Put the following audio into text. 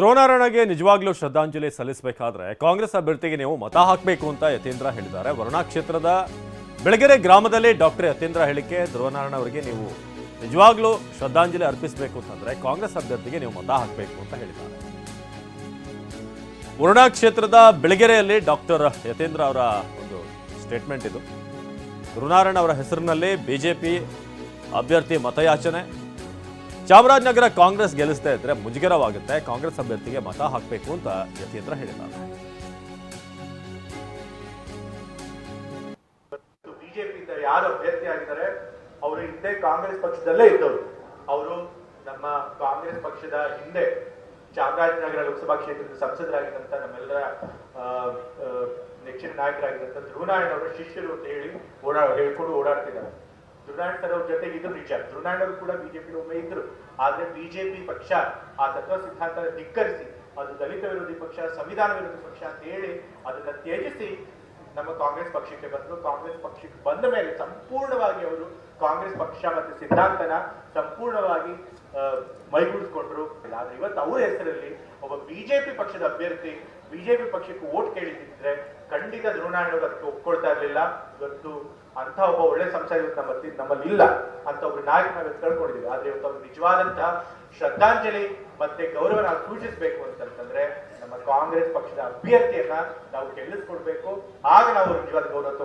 ಧ್ರುವನಾರಾಯಣಗೆ ನಿಜವಾಗ್ಲೂ ಶ್ರದ್ಧಾಂಜಲಿ ಸಲ್ಲಿಸಬೇಕಾದ್ರೆ ಕಾಂಗ್ರೆಸ್ ಅಭ್ಯರ್ಥಿಗೆ ನೀವು ಮತ ಹಾಕಬೇಕು ಅಂತ ಯತೀಂದ್ರ ಹೇಳಿದ್ದಾರೆ. ವರುಣಾ ಕ್ಷೇತ್ರದ ಬೆಳಗೆರೆ ಗ್ರಾಮದಲ್ಲಿ ಡಾಕ್ಟರ್ ಯತೀಂದ್ರ ಹೇಳಿಕೆ ದ್ರೋಣಾರಣ ಅವರಿಗೆ ನೀವು ನಿಜವಾಗ್ಲೂ ಶ್ರದ್ಧಾಂಜಲಿ ಅರ್ಪಿಸಬೇಕು ಅಂತಂದ್ರೆ ಕಾಂಗ್ರೆಸ್ ಅಭ್ಯರ್ಥಿಗೆ ನೀವು ಮತ ಹಾಕಬೇಕು ಅಂತ ಹೇಳಿದ್ದಾರೆ. ವರುಣಾ ಕ್ಷೇತ್ರದ ಬೆಳಗೆರೆಯಲ್ಲಿ ಡಾಕ್ಟರ್ ಯತೀಂದ್ರ ಅವರ ಒಂದು ಸ್ಟೇಟ್ಮೆಂಟ್ ಇದು. ದ್ರೋಣಾರಣ ಅವರ ಹೆಸರಿನಲ್ಲಿ ಬಿಜೆಪಿ ಅಭ್ಯರ್ಥಿ ಮತಯಾಚನೆ. ಚಾಮರಾಜನಗರ ಕಾಂಗ್ರೆಸ್ ಗೆಲ್ಲಿಸ್ತಾ ಇದ್ರೆ ಮುಜುಗರವಾಗುತ್ತೆ. ಕಾಂಗ್ರೆಸ್ ಅಭ್ಯರ್ಥಿಗೆ ಮತ ಹಾಕಬೇಕು ಅಂತ ಯತೀಂದ್ರ ಹೇಳಿದ್ದಾರೆ. ಬಿಜೆಪಿಯಿಂದ ಯಾರು ಅಭ್ಯರ್ಥಿ ಆಗಿದ್ದಾರೆ? ಅವರು ಹಿಂದೆ ಕಾಂಗ್ರೆಸ್ ಪಕ್ಷದಲ್ಲೇ ಇದ್ದವರು. ಅವರು ನಮ್ಮ ಕಾಂಗ್ರೆಸ್ ಪಕ್ಷದ ಹಿಂದೆ ಚಾಮರಾಜನಗರ ಲೋಕಸಭಾ ಕ್ಷೇತ್ರದ ಸಂಸದರಾಗಿದ್ದಂತ ನಮ್ಮೆಲ್ಲರ ನೆಚ್ಚಿನ ನಾಯಕರಾಗಿದ್ದಂತ ಧ್ರುವನಾರಾಯಣ ಅವರ ಶಿಷ್ಯರು ಅಂತ ಹೇಳಿ ಓಡಾ, ಹೇಳ್ಕೊಂಡು ಓಡಾಡ್ತಿದ್ದಾರೆ. ಧ್ರುವನಾರಾಯಣ ಜೊತೆ ಇದು ನಿಜ ಅವರು ಕೂಡ ಬಿಜೆಪಿ ಒಮ್ಮೆ ಇದ್ರು. ಆದ್ರೆ ಬಿಜೆಪಿ ಪಕ್ಷ ಆ ತತ್ವ ಸಿದ್ಧಾಂತ ಧಿಕ್ಕರಿಸಿ, ಅದು ದಲಿತ ವಿರೋಧಿ ಪಕ್ಷ, ಸಂವಿಧಾನ ವಿರೋಧಿ ಪಕ್ಷ ಅಂತ ಹೇಳಿ ಅದನ್ನ ತ್ಯಜಿಸಿ ನಮ್ಮ ಕಾಂಗ್ರೆಸ್ ಪಕ್ಷಕ್ಕೆ ಬಂದ್ರು. ಕಾಂಗ್ರೆಸ್ ಪಕ್ಷಕ್ಕೆ ಬಂದ ಮೇಲೆ ಸಂಪೂರ್ಣವಾಗಿ ಅವರು ಕಾಂಗ್ರೆಸ್ ಪಕ್ಷ ಮತ್ತು ಸಿದ್ಧಾಂತನ ಸಂಪೂರ್ಣವಾಗಿ ಮೈಗೂಡಿಸ್ಕೊಂಡ್ರು ಆದ್ರೆ ಇವತ್ತು ಅವರ ಹೆಸರಲ್ಲಿ ಒಬ್ಬ ಬಿಜೆಪಿ ಪಕ್ಷದ ಅಭ್ಯರ್ಥಿ ಬಿಜೆಪಿ ಪಕ್ಷಕ್ಕೆ ಓಟ್ ಕೇಳಿದ್ರೆ ಖಂಡಿತ ಧ್ರುವನಾರಾಯಣ ಅವರು ಅದಕ್ಕೆ ಒಪ್ಕೊಳ್ತಾ ಇರ್ಲಿಲ್ಲ. ಇವತ್ತು ಅಂತ ಒಬ್ಬ ಒಳ್ಳೆ ಸಂಸಾರ ಇವತ್ತು ನಮ್ಮ ನಮ್ಮಲ್ಲಿ ಇಲ್ಲ ಅಂತ ಒಬ್ಬ ನಾಯಕ ನಾವು ಕಳ್ಕೊಂಡಿದ್ದೀವಿ. ಆದ್ರೆ ಇವತ್ತು ಅವ್ರಿಗೆ ನಿಜವಾದಂತಹ ಶ್ರದ್ಧಾಂಜಲಿ ಮತ್ತೆ ಗೌರವ ನಾವು ಸೂಚಿಸಬೇಕು ಅಂತಂತಂದ್ರೆ ನಮ್ಮ ಕಾಂಗ್ರೆಸ್ ಪಕ್ಷದ ಅಭ್ಯರ್ಥಿಯನ್ನ ನಾವು ಗೆಲ್ಲಿಸ್ಕೊಡ್ಬೇಕು. ಆಗ ನಾವು ನಿಜವಾದ ಗೌರವ